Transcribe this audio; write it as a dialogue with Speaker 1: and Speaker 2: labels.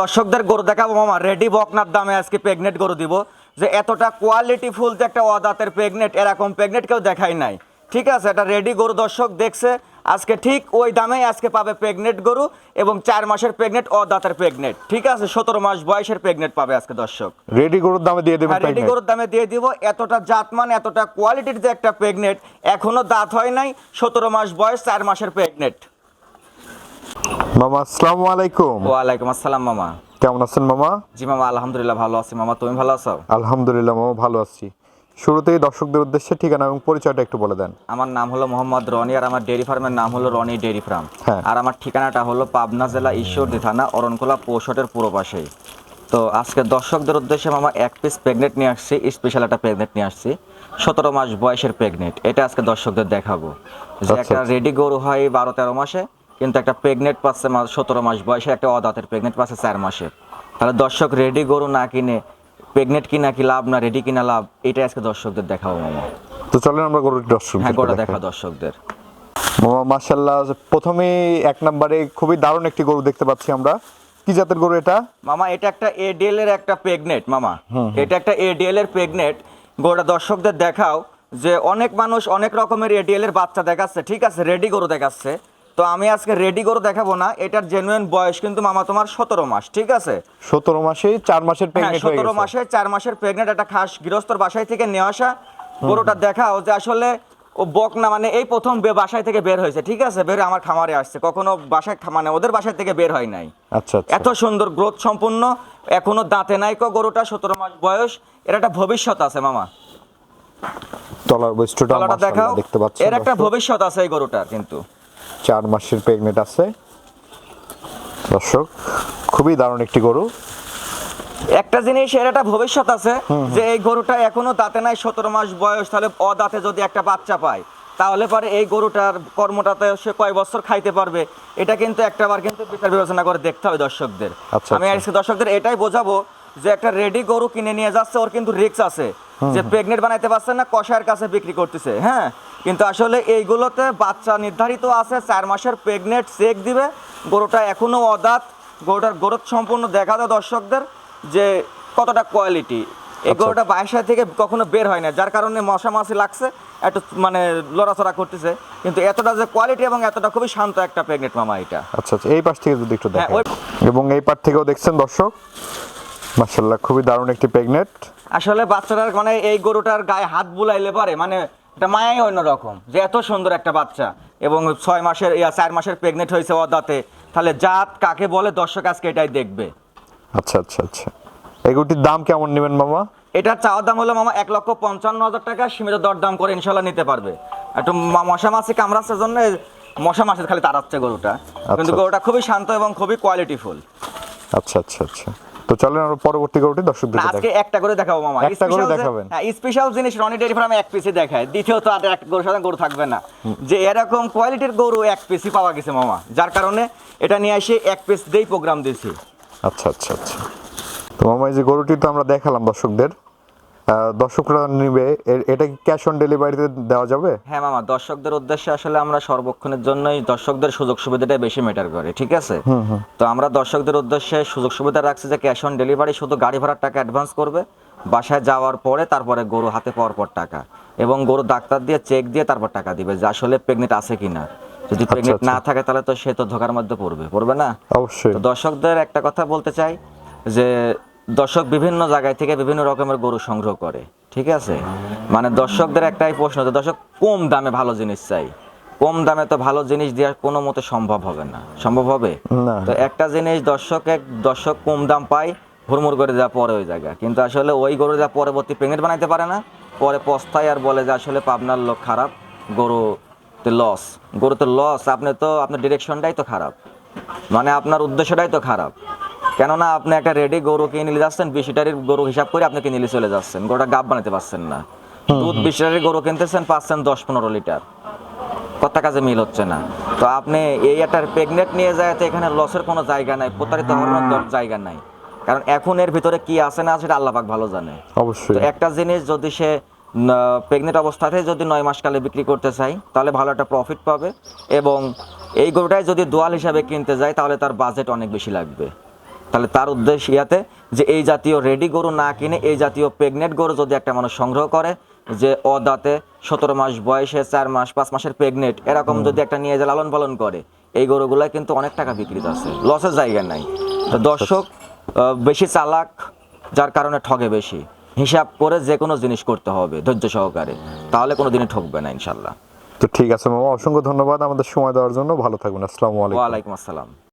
Speaker 1: দর্শকদের গরু দেখাবো মামা। রেডি বকনার দামে আজকে প্রেগনেন্ট গরু দিব। যে এতটা কোয়ালিটি ফুল যে একটা অদাতের প্রেগনেন্ট এরকম প্রেগনেন্ট কেউ দেখাই নাই। ঠিক আছে এটা রেডি গরু দর্শক দেখছে। আজকে ঠিক ওই দামেই আজকে পাবে প্রেগনেন্ট গরু এবং চার মাসের প্রেগনেন্ট অদাতের প্রেগনেন্ট ঠিক আছে সতেরো মাস বয়সের প্রেগনেন্ট পাবে আজকে দর্শক।
Speaker 2: রেডি গরুর দামে দিয়ে দেবেন
Speaker 1: হ্যাঁ রেডি গরুর দামে দিয়ে দিব। এতটা জাতমান এতটা কোয়ালিটির যে একটা প্রেগনেন্ট এখনও দাঁত হয় নাই সতেরো মাস বয়স চার মাসের প্রেগনেন্ট
Speaker 2: মামা আসসালামু আলাইকুম।
Speaker 1: ওয়ালাইকুম আসসালাম মামা।
Speaker 2: কেমন আছেন মামা?
Speaker 1: জি মামা আলহামদুলিল্লাহ ভালো আছি। মামা তুমি ভালো আছো?
Speaker 2: আলহামদুলিল্লাহ মামা ভালো আছি। শুরুতেই দর্শকদের উদ্দেশ্যে ঠিকানা এবং পরিচয়টা একটু বলে দেন।
Speaker 1: আমার নাম হলো মোহাম্মদ রনি আর আমার ডেয়ারি ফার্মের নাম হলো রনি ডেয়ারি ফার্ম।
Speaker 2: হ্যাঁ।
Speaker 1: আর আমার ঠিকানাটা হলো পাবনা জেলা ঈশ্বরদী থানা অরণকোলা পৌষটের পূর্ব পাশেই তো আজকে দর্শকদের উদ্দেশ্যে মামা এক পিস প্রেগনেন্ট নিয়ে আসছি স্পেশাল একটা প্রেগনেন্ট নিয়ে আসছি। সতেরো মাস বয়সের প্রেগনেন্ট এটা আজকে দর্শকদের দেখাবো। যে
Speaker 2: আচ্ছা,
Speaker 1: একটা
Speaker 2: আচ্ছা।
Speaker 1: রেডি গরু হয় বারো তেরো মাসে কিন্তু একটা প্রেগনেন্ট পাচ্ছে সতেরো মাস বয়সে একটা অদাতের প্রেগনেন্ট পাচ্ছে চার মাসে তাহলে দর্শক রেডি গরু না কিনে প্রেগনেন্ট কিনা কি লাভ না রেডি কিনা লাভ এটা আজকে দর্শকদের দেখাবো মামা।
Speaker 2: তো চলেন আমরা গরুর দর্শক
Speaker 1: হ্যাঁ গোটা দেখা দর্শকদের।
Speaker 2: মামা মাশাল্লাহ প্রথমেই এক নম্বরে খুবই দারুণ একটি গরু দেখতে পাচ্ছি আমরা। কি জাতের গরু এটা?
Speaker 1: মামা এটা একটা এডিএল এর একটা প্রেগনেট মামা। এটা একটা এডিএল এর প্রেগনেট গোটা দর্শকদের দেখাও যে অনেক মানুষ অনেক রকমের এডিএল এর বাচ্চা দেখাচ্ছে ঠিক আছে? রেডি গরু দেখাচ্ছে। তো আমি আজকে রেডি গরু দেখাবো না এটার জেনুইন বয়স কিন্তু মামা তোমার সতেরো মাস ঠিক আছে?
Speaker 2: সতেরো মাসে চার মাসের
Speaker 1: হ্যাঁ
Speaker 2: প্রেগনেন্ট হয়ে
Speaker 1: সতেরো মাসে চার মাসের প্রেগনেন্ট একটা খাস গৃহস্থর বাসায় থেকে নিয়ে আসা। গরুটা দেখাও যে আসলে ও বক না মানে এই প্রথম বে- বাসায় থেকে বের হয়েছে ঠিক আছে? বের আমার খামারে আসছে। কখনো বাসায় মানে ওদের বাসায় থেকে বের হয় নাই।
Speaker 2: আচ্ছা আচ্ছা।
Speaker 1: এত সুন্দর গ্রোথ সম্পূর্ণ এখনও দাঁতে নাই কো গরুটা সতেরো মাস বয়স এর একটা ভবিষ্যৎ আছে মামা।
Speaker 2: তলার বৈশিষ্ট্যটা
Speaker 1: দেখাও।
Speaker 2: দেখতে পাচ্ছেন
Speaker 1: এর একটা ভবিষ্যৎ আছে এই গরুটার কিন্তু।
Speaker 2: চার মাসের প্রেগনেন্ট আছে। দর্শক খুবই দারুণ একটি গরু।
Speaker 1: একটা জিনিস এর একটা ভবিষ্যৎ আছে যে এই গরুটা এখনও দাঁতে নাই সতেরো মাস বয়স তাহলে অদাঁতে যদি একটা বাচ্চা পায় তাহলে পরে এই গরুটার কর্মটাতে সে কয় বছর খাইতে পারবে? এটা কিন্তু একটা বার কিন্তু বিচার বিবেচনা করে দেখতে হবে দর্শকদের।
Speaker 2: আচ্ছা,
Speaker 1: আমি
Speaker 2: আচ্ছা।
Speaker 1: আজকে দর্শকদের এটাই বোঝাবো যে একটা রেডি গরু কিনে নিয়ে যাচ্ছে ওর কিন্তু রিক্স আছে। যে প্রেগনেন্ট বানাইতে পারছে না কষায়ের কাছে বিক্রি করতেছে হ্যাঁ? কিন্তু আসলে এইগুলোতে বাচ্চা নির্ধারিত আছে চার মাসের প্রেগনেন্ট চেক দিবে। গরুটা এখনও অদাঁত গরুটার গ্রোথ সম্পূর্ণ দেখা দেয় দর্শকদের যে কতটা কোয়ালিটি এই
Speaker 2: আচ্ছা।
Speaker 1: গরুটা বাসা থেকে কখনো বের হয় না যার কারণে মশা মাছি লাগছে একটু মানে লড়াচড়া করতেছে। কিন্তু এতটা যে কোয়ালিটি এবং এতটা খুবই শান্ত একটা প্রেগনেন্ট মামা এটা।
Speaker 2: আচ্ছা আচ্ছা এই পাশ থেকে যদি একটু
Speaker 1: হ্যাঁ,
Speaker 2: দেখেন এবং এই পাশ থেকেও দেখছেন দর্শক মাশাল্লাহ খুবই দারুণ একটি প্রেগনেন্ট
Speaker 1: আসলে বাচ্চাটার মানে এই গরুটার গায়ে হাত বুলাইলে পারে মানে এটা মায়াই অন্যরকম যে এত সুন্দর একটা বাচ্চা এবং ছয় মাসের ইয়া চার মাসের প্রেগনেন্ট হয়েছে অদাতে তাহলে জাত কাকে বলে দর্শক আজকে এটাই দেখবে।
Speaker 2: আচ্ছা আচ্ছা আচ্ছা। এগুটির দাম কেমন নেবেন মামা?
Speaker 1: এটা চাওয়ার দাম হলো মামা এক লক্ষ পঞ্চান্ন হাজার টাকা সীমিত দরদাম করে ইনশাল্লাহ নিতে পারবে। একটু মশা মাছি কামড়াচ্ছে জন্য মশা মাছি খালি তাড়াচ্ছে গরুটা। কিন্তু
Speaker 2: আচ্ছা।
Speaker 1: গরুটা খুবই শান্ত এবং খুবই কোয়ালিটিফুল
Speaker 2: আচ্ছা আচ্ছা আচ্ছা। তো চলেন আমরা পরবর্তী গরুটি দর্শকদের
Speaker 1: আজকে একটা করে দেখাবো মামা।
Speaker 2: একটা করে দেখাবেন?
Speaker 1: হ্যাঁ স্পেশাল জিনিস রনি ডেয়ারি ফার্মে এক পিসে দেখায়। দ্বিতীয়ত আর এক গরু সাধারণ গরু থাকবে না। যে এরকম কোয়ালিটির গরু এক পিসি পাওয়া গেছে মামা। যার কারণে এটা নিয়ে এসে এক পিস দেই প্রোগ্রাম দিয়েছি।
Speaker 2: আচ্ছা আচ্ছা আচ্ছা। তো মামা এই যে গরুটি তো আমরা দেখালাম দর্শকদের। দর্শকরা নিবে। এটা কি ক্যাশ অন ডেলিভারিতে দেওয়া যাবে?
Speaker 1: হ্যাঁ মামা দর্শকদের উদ্দেশ্যে আসলে আমরা সর্বক্ষণের জন্যই দর্শকদের সুযোগ সুবিধাটা বেশি ম্যাটার করে ঠিক আছে? তো আমরা দর্শকদের উদ্দেশ্যে সুযোগ সুবিধা রাখছি যে ক্যাশ অন ডেলিভারি শুধু গাড়ি ভাড়ার টাকা অ্যাডভান্স করবে বাসায় যাওয়ার পরে তারপরে গরু হাতে পাওয়ার পর টাকা এবং গরু ডাক্তার দিয়ে চেক দিয়ে তারপর টাকা দিবে যে আসলে প্রেগনেন্ট আছে কিনা। যদি প্রেগনেন্ট
Speaker 2: আচ্ছা।
Speaker 1: না থাকে তাহলে তো সে তো ধোকার মধ্যে পড়বে পড়বে না?
Speaker 2: অবশ্যই।
Speaker 1: তো দর্শকদের একটা কথা বলতে চাই যে দর্শক বিভিন্ন জায়গায় থেকে বিভিন্ন রকমের গরু সংগ্রহ করে ঠিক আছে? মানে দর্শকদের একটাই প্রশ্ন যে দর্শক কম দামে ভালো জিনিস চাই। কম দামে তো ভালো জিনিস দেওয়া কোনো মতে সম্ভব হবে না। সম্ভব হবে? তো একটা জিনিস দর্শক এক দর্শক কম দাম পায় হুড়মুড় করে দেওয়া পরে ওই জায়গা। কিন্তু আসলে ওই গরু যা পরবর্তী প্রেগনেন্ট বানাইতে পারে না পরে পস্তায় আর বলে যে আসলে পাবনার লোক খারাপ গরুতে লস গরুতে লস আপনি তো আপনার ডিরেকশনটাই তো খারাপ। মানে আপনার উদ্দেশ্যটাই তো খারাপ। কেননা আপনি একটা রেডি গরু কিনে নিয়ে যাচ্ছেন বিশ লিটারের গরু হিসাব করে আপনি কিনে নিয়ে চলে যাচ্ছেন। গরুটা গাব বানাতে পারছেন না। দুধ বিশ লিটারের গরু কিনতেছেন পাচ্ছেন দশ পনেরো লিটার। কথা কাজে মিল হচ্ছে না। তো আপনি এই একটা প্রেগনেন্ট নিয়ে যায় তো এখানে লসের কোনো জায়গা নাই প্রতারিত হওয়ার জায়গা নাই। কারণ এখন এর ভিতরে কি আছে না সেটা আল্লাহ পাক ভালো জানে।
Speaker 2: অবশ্যই।
Speaker 1: একটা জিনিস যদি সে প্রেগনেন্ট অবস্থাতে যদি নয় মাস কালে বিক্রি করতে চাই তাহলে ভালো একটা প্রফিট পাবে। এবং এই গরুটাই যদি দোয়াল হিসাবে কিনতে যায় তাহলে তার বাজেট অনেক বেশি লাগবে। তাহলে তার উদ্দেশ্য ইয়াতে যে এই জাতীয় রেডি গরু না কিনে এই জাতীয় প্রেগনেন্ট গরু যদি একটা মানুষ সংগ্রহ করে যে অদাতে সতেরো মাস বয়সে চার মাস পাঁচ মাসের প্রেগনেন্ট এরকম যদি একটা নিয়ে যায় লালন পালন করে এই গরুগুলা কিন্তু অনেক টাকা বিক্রিত আছে লসের জায়গা নাই। তো দর্শক বেশি চালাক যার কারণে ঠগে বেশি হিসাব করে যে কোনো জিনিস করতে হবে ধৈর্য সহকারে তাহলে কোনো দিনই ঠকবে না ইনশাল্লাহ
Speaker 2: তো ঠিক আছে মামা অসংখ্য ধন্যবাদ আমাদের সময় দেওয়ার জন্য ভালো থাকবেন আসসালামু আলাইকুম।
Speaker 1: ওয়ালাইকুম আসসালাম।